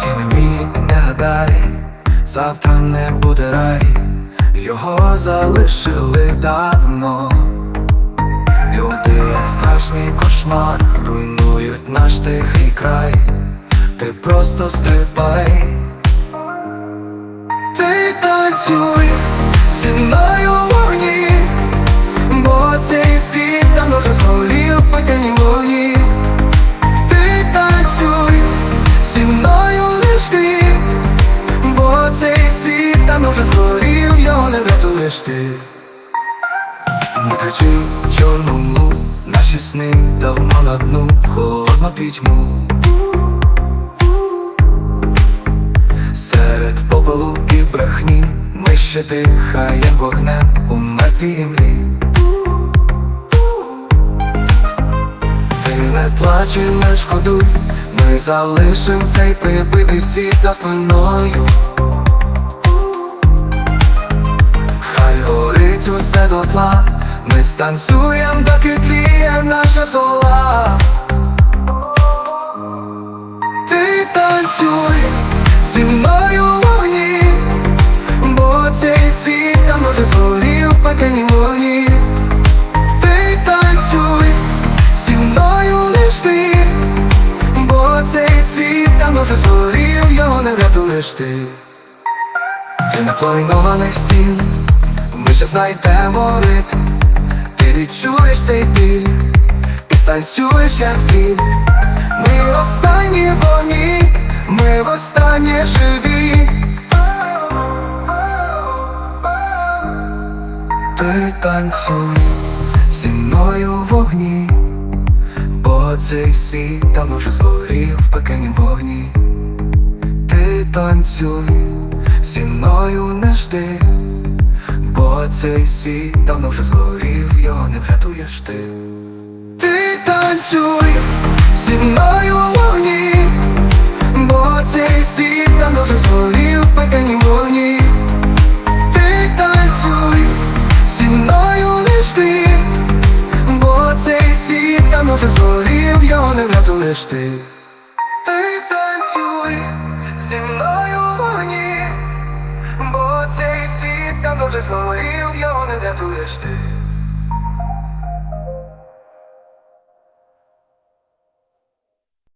Ті не мій, не гадай, завтра не буде рай, його залишили давно. Люди, страшний кошмар, руйнують наш тихий край, ти просто стрибай, ти танцюй зі мною. Давно вже згорів, його не врятуєш ти. Не кричи чорну млу, наші сни давно на дну, холодно пітьму. Серед попелу і брехні ми ще дихаєм вогнем у мертвій імлі. Ти не плач і не шкодуй, ми залишим цей прибитий світ за спиною. Горить усе дотла, ми станцюєм, доки тліє наша зола. Ти танцюй зі мною в вогні, бо цей світ там вже згорів в пекельній вогні. Ти танцюй зі мною лиш ти, бо цей світ там вже згорів, його не врятуєш ти. Ти не плойнованих стін, ще знайдемо ритм? Ти відчуєш цей біль, і станцюєш як він. Ми останні вогні, ми востаннє живі. Ти танцюй зі мною в вогні, бо цей світ давно вже згорів в пекельнім вогні. Ти танцюй зі мною не жди, цей світ давно вже згорів, його не врятуєш ти. Ти танцюй зі мною в вогні, бо цей світ давно вже згорів в пекельній вогні. Ти танцюй зі мною лиш ти, бо цей світ давно вже згорів, його не врятуєш. Ти вогні, бо цей світ давно вже згорів,